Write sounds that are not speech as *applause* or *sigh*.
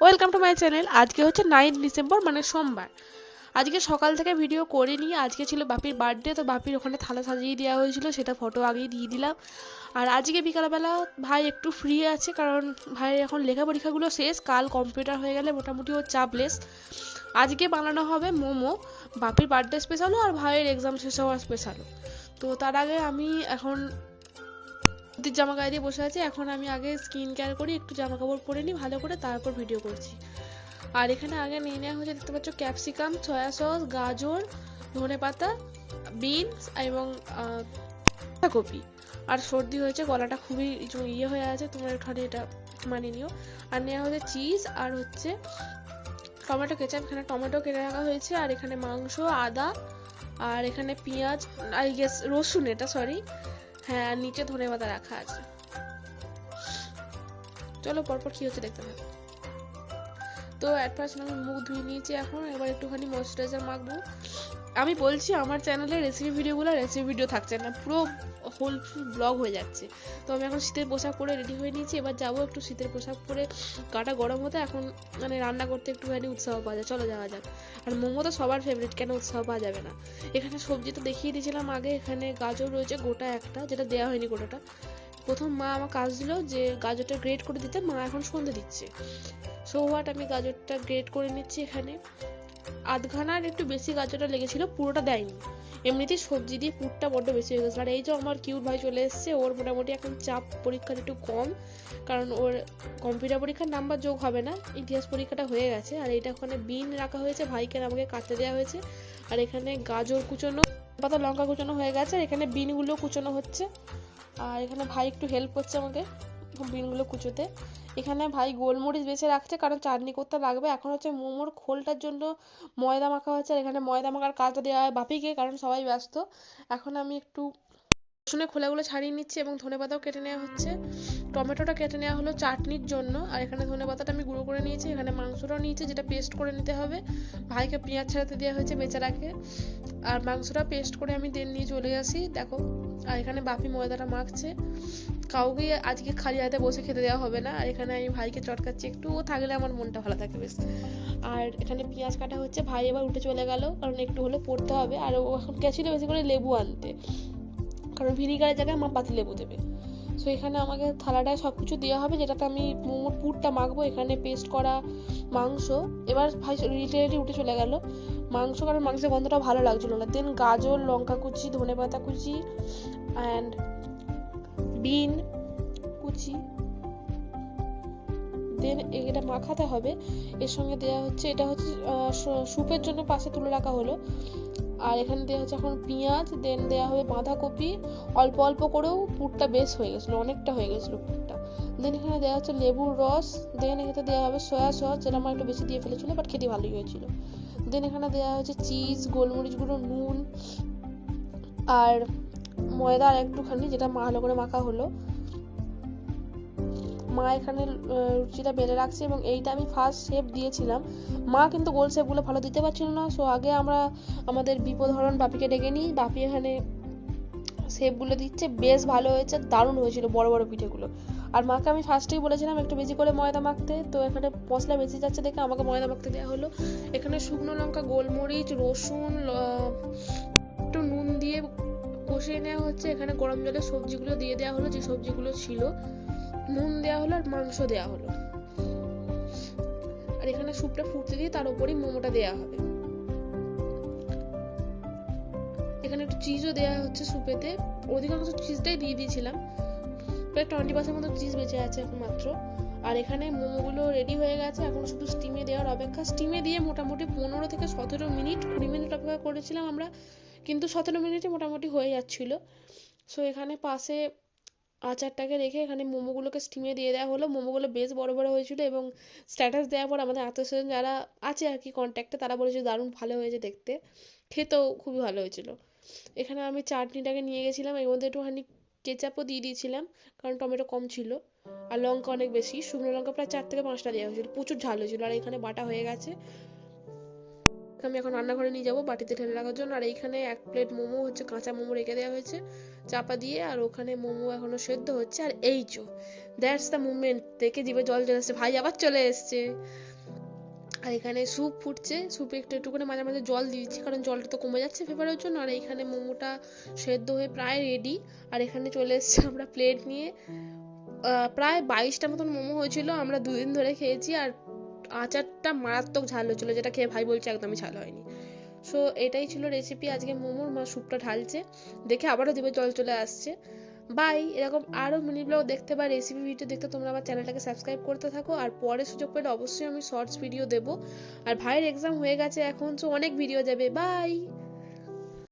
Welcome to my channel আজকে হচ্ছে nine December মানে সোমবার। আজকে সকাল থেকে ভিডিও করিনি। আজকে ছিল বাপির বার্থডে তো বাপির ওখানে থালা সাজিয়ে দেওয়া হয়েছিল, সেটা ফটো আগেই দিয়ে দিলাম। আর আজকে বিকালবেলা ভাই একটু ফ্রি আছে, কারণ ভাইয়ের এখন লেখা পরীক্ষাগুলো শেষ। কাল কম্পিউটার হয়ে গেলে মোটামুটি ও চাপলেস। আজকে বানানো হবে মোমো, বাপির বার্থডে স্পেশালও আর ভাইয়ের এক্সাম শেষ হওয়ার স্পেশালও তো তার আগে আমি এখন ধুতির জামা গায়ে দিয়ে বসে আছি, এখন আমি আগে স্কিন কেয়ার করি, একটু জামা কাপড় পরে নিই, ভালো করে তারপর ভিডিও করছি। আর এখানে আগে নিয়ে নেওয়া হয়েছে, দেখতে পাচ্ছ ক্যাপসিকাম সয়া সস গাজর, ধনে পাতা বিনস এবং বাঁধাকপি। আর সর্দি হয়েছে, গলাটা খুবই ইয়ে হয়ে আছে, তোমরা একটুখানি এটা মানিয়ে নিও। আর নেওয়া হয়েছে চিজ আর হচ্ছে টমেটো কেচাপ এখানে টমেটো কেটে রাখা হয়েছে, আর এখানে মাংস, আদা, আর এখানে পেঁয়াজ আই গেস রসুন এটা সরি হ্যাঁ নিচে ধনে পাতা রাখা আছে। চলো পরপর কি হচ্ছে দেখতে থাকো। তো অ্যাট ফার্স্ট আমি মুখ ধুয়ে নিয়েছি এখন, এবার একটুখানি ময়শ্চারাইজার মাখবো। আমি বলছি, আমার চ্যানেলে রেসিপি ভিডিওগুলো রেসিপি ভিডিও থাকছে না, পুরো হোল ব্লগ হয়ে যাচ্ছে। তো আমি এখন শীতের পোশাক পরে রেডি হয়ে নিয়েছি, এবার যাব একটু শীতের পোশাক পরে গাটা গরম হতে, এখন মানে রান্না করতে একটুখানি উৎসাহ পাওয়া যায়, চলো যাওয়া যাক। আর মোমো তো সবার ফেভারিট কেন উৎসাহ পাওয়া যাবে না? এখানে সবজি তো দেখিয়ে দিয়েছিলাম আগে, এখানে গাজর রয়েছে গোটা একটা, যেটা দেওয়া হয়নি গোটাটা। প্রথম মা আমার কাজ দিল যে গাজরটা গ্রেট করে দিতে, মা এখন সন্ধে দিচ্ছে। সো হোয়াট আমি গাজরটা গ্রেট করে নিচ্ছি এখানে। আধখানার একটু বেশি গাজরটা লেগেছিল, পুরোটা দেয়নি। এমনিতেই সবজি দিয়ে পুরটা বড্ড বেশি হয়ে গেছে। আর এই যে আমার কিউট ভাই চলে এসেছে, ওর মোটামুটি এখন চাপ পরীক্ষার একটু কম, কারণ ওর কম্পিউটার পরীক্ষার নাম্বার যোগ হবে না, ইতিহাস পরীক্ষাটা হয়ে গেছে। আর এটা ওখানে বিন রাখা হয়েছে, ভাইকে আমাকে কাটতে দেওয়া হয়েছে। আর এখানে গাজর কুচোনো পাতা লঙ্কা কুচোনো হয়ে গেছে, আর এখানে বিনগুলো কুচোনো হচ্ছে। আর এখানে ভাই একটু হেল্প করছে আমাকে বিনগুলো কুচোতে। এখানে ভাই গোলমরিচ বেছে রাখছে, কারণ চাটনি করতে লাগবে। এখন হচ্ছে মোমোর খোলটার জন্য ময়দা মাখা হচ্ছে, আর এখানে ময়দা মাখার কাজটা দেওয়া হয় বাপিকে, কারণ সবাই ব্যস্ত। এখন আমি একটু রসুনের খোলাগুলো ছাড়িয়ে নিচ্ছি এবং ধনেপাতাও কেটে নেওয়া হচ্ছে। টমেটোটা কেটে নেওয়া হলো চাটনির জন্য। আর এখানে ধনেপাতাটা আমি গুঁড়ো করে নিয়েছি, এখানে মাংসটাও নিয়েছি, যেটা পেস্ট করে নিতে হবে। ভাইকে পেঁয়াজ ছাড়াতে দেওয়া হয়েছে বেচারাকে আর মাংসটা পেস্ট করে আমি দেন নিয়ে চলে আসি, দেখো। আর এখানে বাপি ময়দাটা মাখছে। কাউকে আজকে খালি হাতে বসে খেতে দেওয়া হবে না। আর এখানে আমি ভাইকে চটকাচ্ছি, একটু ও থাকলে আমার মনটা ভালো থাকে বেশ। আর এখানে পেঁয়াজ কাটা হচ্ছে, ভাই এবার উঠে চলে গেল, কারণ একটু হলে পড়তে হবে। আর ও এখন গেছিল বেশি করে লেবু আনতে। কারণ ভিনিগারের জায়গায় মা পাতিলেবু দেবে। সো এখানে আমাকে থালাটায় সব কিছু দেওয়া হবে, যেটাতে আমি মোমোর পুরটা মাখবো, এখানে পেস্ট করা মাংস। এবার ভাই রিলেটেডই উঠে চলে গেল। মাংস কারণ মাংসের গন্ধটা ভালো লাগছিল না। দেন গাজর, লঙ্কা কুচি ধনে পাতা কুচি অ্যান্ড বিন কুচি। দেন এটা মাখাতে হবে। এর সঙ্গে দেওয়া হচ্ছে, এটা হচ্ছে স্যুপের জন্য পাশে তুলে রাখা হলো। আর এখানে দেওয়া হচ্ছে এখন পেঁয়াজ, দেন দেওয়া হবে বাঁধাকপি। অল্প অল্প করেও পুরটা বেশ হয়ে গেছিল, অনেকটা হয়ে গেছিল পুরটা। দেন এখানে দেওয়া হচ্ছে লেবুর রস, দেন এখানে দেওয়া হবে সয়া সস, যেটা আমার একটু বেশি দিয়ে ফেলেছিল বাট খেতে ভালোই হয়েছিল। দেন এখানে দেওয়া হচ্ছে চিজ, গোলমরিচ গুঁড়ো, নুন, আর ময়দা আর একটুখানি, যেটা ভালো করে মাখা হলো। মা এখানে রুচিটা বেলে রাখছে এবং এইটা আমি ফার্স্ট শেপ দিয়েছিলাম। মা কিন্তু গোল শেপগুলো ভালো দিতে পারছিল না সো আগে আমরা আমাদের বিপদহরণ বাপিকে ডেকে নিই, বাপি এখানে শেপগুলো দিচ্ছে, বেশ ভালো হয়েছে, দারুণ হয়েছিল বড় বড় পিঠেগুলো। আর মাকে আমি ফার্স্টেই বলেছিলাম একটু বেশি করে ময়দা মাখতে, তো এখানে মশলা বেশি যাচ্ছে দেখে আমাকে ময়দা মাখতে দেওয়া হলো। এখানে শুকনো লঙ্কা, গোলমরিচ, রসুন একটু নুন দিয়ে কষিয়ে নেওয়া হচ্ছে। এখানে গরম জলে সবজিগুলো দিয়ে দেওয়া হলো, যে সবজিগুলো ছিল। নুন দেওয়া হলো আর মাংস দেওয়া হলো। আর এখানে স্যুপটা ফুটতে দিয়ে তার উপরেই মোমোটা দেওয়া হবে। এখানে একটু চিজও দেওয়া হচ্ছে স্যুপেতে। অধিকাংশ চিজটাই দিয়ে দিয়েছিলাম। প্রায় টোয়েন্টি পার্সেন্ট মতো চিজ বেঁচে আছে এখন মাত্র আর এখানে মোমোগুলো রেডি হয়ে গেছে। এখন শুধু স্টিমে দেওয়ার অপেক্ষা। স্টিমে দিয়ে মোটামুটি পনেরো থেকে সতেরো মিনিট, কুড়ি মিনিট অপেক্ষা করেছিলাম আমরা। কিন্তু সতেরো মিনিটে মোটামুটি হয়ে যাচ্ছিল। সো এখানে পাশে আচারটাকে রেখে এখানে মোমোগুলোকে স্টিমে দিয়ে দেওয়া হলো। মোমোগুলো বেশ বড় বড় হয়েছিল এবং স্ট্যাটাস দেওয়ার পর আমাদের আত্মীয় স্বজন যারা আছে আর কি কন্ট্যাক্টে তারা বলেছে দারুণ ভালো হয়েছে দেখতে। খেতেও খুবই ভালো হয়েছিল। এখানে আমি চাটনিটাকে নিয়ে গেছিলাম, এর মধ্যে একটুখানি কেচাপও দিয়ে দিয়েছিলাম, কারণ টমেটো কম ছিল আর লঙ্কা অনেক বেশি। শুকনো লঙ্কা প্রায় চার থেকে পাঁচটা দেওয়া হয়েছিল, প্রচুর ঝাল হয়েছিল আর এখানে বাটা হয়ে গেছে। আমি এখন রান্নাঘরে নিয়ে যাব, বাটিতে ঢেলে রাখার জন্য। আর এইখানে এক প্লেট মোমো হচ্ছে কাঁচা মোমো রেখে দেওয়া হয়েছে। চাপা দিয়ে আর ওখানে মোমো এখনও সেদ্ধ হচ্ছে, আর এই চো দ্যাটস দ্য মুভমেন্ট দেখে জিভে জল চলে এসছে ভাই আবার চলে এসছে। আর এখানে স্যুপ ফুটছে স্যুপে একটু একটু করে মাঝে মাঝে জল দিচ্ছি, কারণ জলটা তো কমে যাচ্ছে ফেভারের জন্য, আর এখানে মোমোটা সেদ্ধ হয়ে প্রায় রেডি আর এখানে চলে এসছে *laughs* আমরা প্লেট নিয়ে। প্রায় বাইশটা মতন মোমো হয়েছিল, আমরা দুদিন ধরে খেয়েছি, আর আচারটা মারাত্মক ঝাল হয়েছিল, যেটা খেয়ে ভাই বলছে একদমই ঝাল হয়নি। সো এটাই ছিল রেসিপি আজকে মোমোর মা স্যুপটা ঢালছে। দেখে আবারও দিবে, জল চলে আসছে। বাই এরকম আরও মিনি ব্লগ দেখতে বা রেসিপি ভিডিও দেখতে তোমরা আমার চ্যানেলটাকে সাবস্ক্রাইব করতে থাকো। আর পরে সুযোগ পেলে অবশ্যই আমি শর্টস ভিডিও দেবো। আর ভাইয়ের এক্সাম হয়ে গেছে এখন তো অনেক ভিডিও যাবে। বাই